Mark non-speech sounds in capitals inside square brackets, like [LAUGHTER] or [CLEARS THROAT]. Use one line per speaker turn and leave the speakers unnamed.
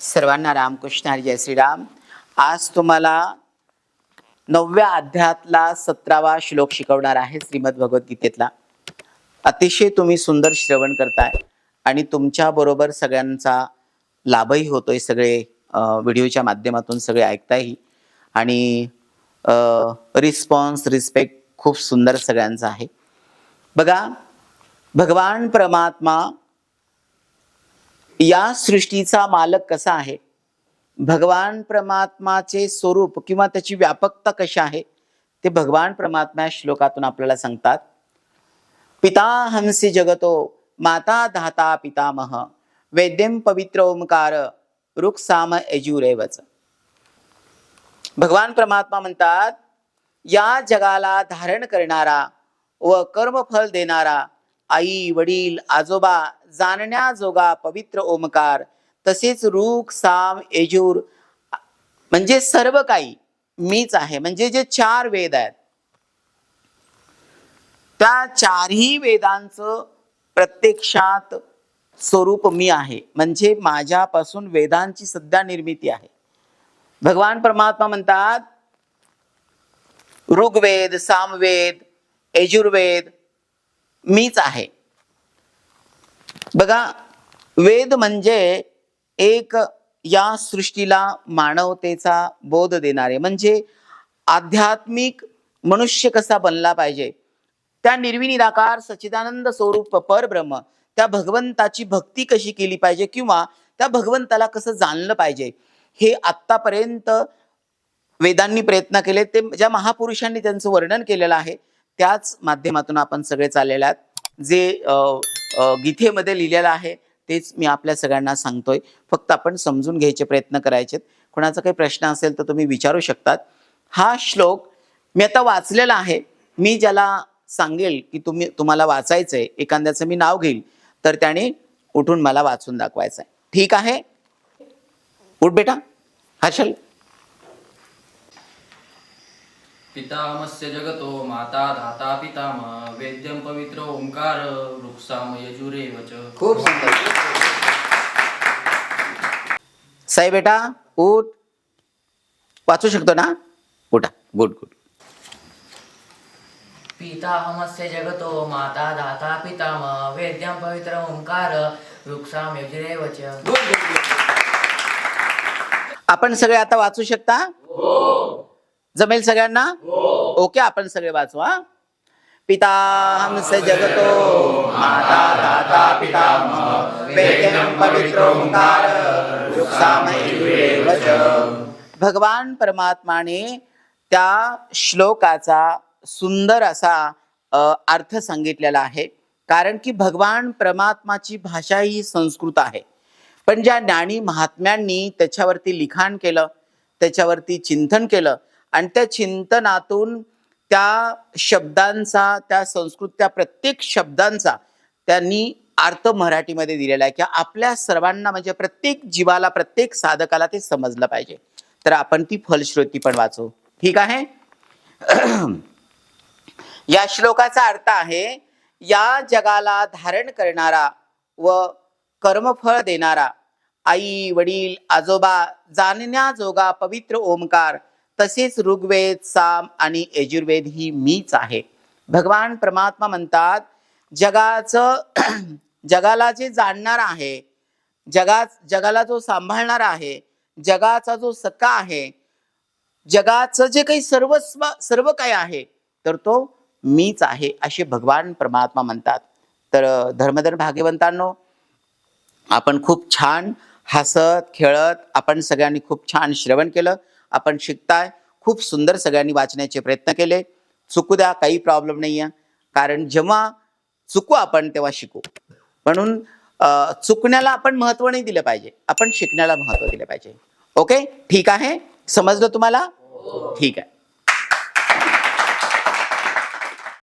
सर्वांना रामकृष्ण हरी जय श्रीराम. आज तुम्हाला नवव्या अध्यायातला सतरावा श्लोक शिकवणार आहे श्रीमद भगवद्गीतेतला. अतिशय तुम्ही सुंदर श्रवण करताय आणि तुमच्याबरोबर सगळ्यांचा लाभही होतोय सगळे व्हिडिओच्या माध्यमातून सगळे ऐकताही आणि रिस्पॉन्स रिस्पेक्ट खूप सुंदर सगळ्यांचा आहे. बघा भगवान परमात्मा या सृष्टीचा मालक कसा आहे? भगवान परमात्माचे स्वरूप किंवा त्याची व्यापकता कशी आहे? ते भगवान परमात्मा या श्लोकातून आपल्याला सांगतात. पिता हंसी जगतो माता धाता पितामह वेद्यम पवित्र ओंकार रुक साम यजुरेवच. भगवान परमात्मा म्हणतात या जगाला धारण करणारा व कर्मफल देणारा आई वडील आजोबा जाणण्याजोगा पवित्र ओमकार तसेच रूख साम यजूर म्हणजे सर्व काही मीच आहे. म्हणजे जे चार वेद आहेत त्या चारही वेदांचं प्रत्यक्षात स्वरूप मी आहे. म्हणजे माझ्यापासून वेदांची सध्या निर्मिती आहे. भगवान परमात्मा म्हणतात ऋग्वेद सामवेद यजुर्वेद मीच आहे. बघा वेद म्हणजे एक या सृष्टीला मानवतेचा बोध देणारे म्हणजे आध्यात्मिक मनुष्य कसा बनला पाहिजे? त्या निर्विनिराकार सच्चिदानंद स्वरूप परब्रह्म त्या भगवंताची भक्ती कशी केली पाहिजे किंवा त्या भगवंताला कसं जाणलं पाहिजे? हे आत्तापर्यंत वेदांनी प्रयत्न केले ते ज्या महापुरुषांनी त्यांचं वर्णन केलेलं आहे त्याच माध्यमातून आपण सगळे चाललेले आहेत. जे गीतेमध्ये लिहिलेलं आहे तेच मी आपल्या सगळ्यांना सांगतोय. फक्त आपण समजून घ्यायचे प्रयत्न करायचे कोणाचा काही प्रश्न असेल तर तुम्ही विचारू शकतात. हा श्लोक मी आता वाचलेला आहे. मी ज्याला सांगेल की तुम्ही तुम्हाला वाचायचंय एखाद्याचं मी नाव घेईल तर त्याने उठून मला वाचून दाखवायचं आहे ठीक आहे? उठ बेटा. हर्षल.
पितामस्य जगतो माता धाता पितामह वेद्यं पवित्र ओंकार वृक्षाम यजुरेव च।
खूप सुंदर। साई बेटा उठ। वाचू शकतो ना? उठा. गुड गुड
पिताहमस्य जगतो माता दाता पितामह वेद्यं पवित्र ओंकार वृक्षाम यजुरेव च।
आपण सगळे आता वाचू शकता? जमेल सगळ्यांना? ओके आपण सगळे वाचवा पिता हमसे जगतो माता दाता पिता पवित्र भगवान परमात्माने त्या श्लोकाचा सुंदर असा अर्थ सांगितलेला आहे. कारण की भगवान परमात्माची भाषा ही संस्कृत आहे. पण ज्या ज्ञानी महात्म्यांनी त्याच्यावरती लिखाण केलं त्याच्यावरती चिंतन केलं आणि त्या चिंतनातून त्या शब्दांचा त्या संस्कृत त्या प्रत्येक शब्दांचा त्यांनी अर्थ मराठीमध्ये दिलेला आहे. की आपल्या सर्वांना म्हणजे प्रत्येक जीवाला प्रत्येक साधकाला ते समजलं पाहिजे. तर आपण ती फलश्रुती पण वाचू. ठीक आहे? [CLEARS THROAT] या श्लोकाचा अर्थ आहे या जगाला धारण करणारा व कर्मफळ देणारा आई वडील आजोबा जाणण्याजोगा पवित्र ओमकार तसेच ऋग्वेद साम आणि यजुर्वेद ही मीच आहे. भगवान परमात्मा म्हणतात जगाचं [CLEARS THROAT] जगाला जे जाणणार आहे जगाच जगाला जो सांभाळणारा आहे जगाचा जो सका आहे जगाचं जे काही सर्वस्व सर्व काही आहे तर तो मीच आहे असे भगवान परमात्मा म्हणतात. तर धर्मधर भाग्यवंतांनो आपण खूप छान हसत खेळत आपण सगळ्यांनी खूप छान श्रवण केलं. आपण शिकताय. खूप सुंदर सगळ्यांनी वाचण्याचे प्रयत्न केले. चुकू द्या काही प्रॉब्लेम नाही आहे कारण जेव्हा चुकू आपण तेव्हा शिकू. म्हणून चुकण्याला आपण महत्त्व नाही दिलं पाहिजे. आपण शिकण्याला महत्त्व दिलं पाहिजे. ओके ठीक आहे? समजलं तुम्हाला? ठीक आहे.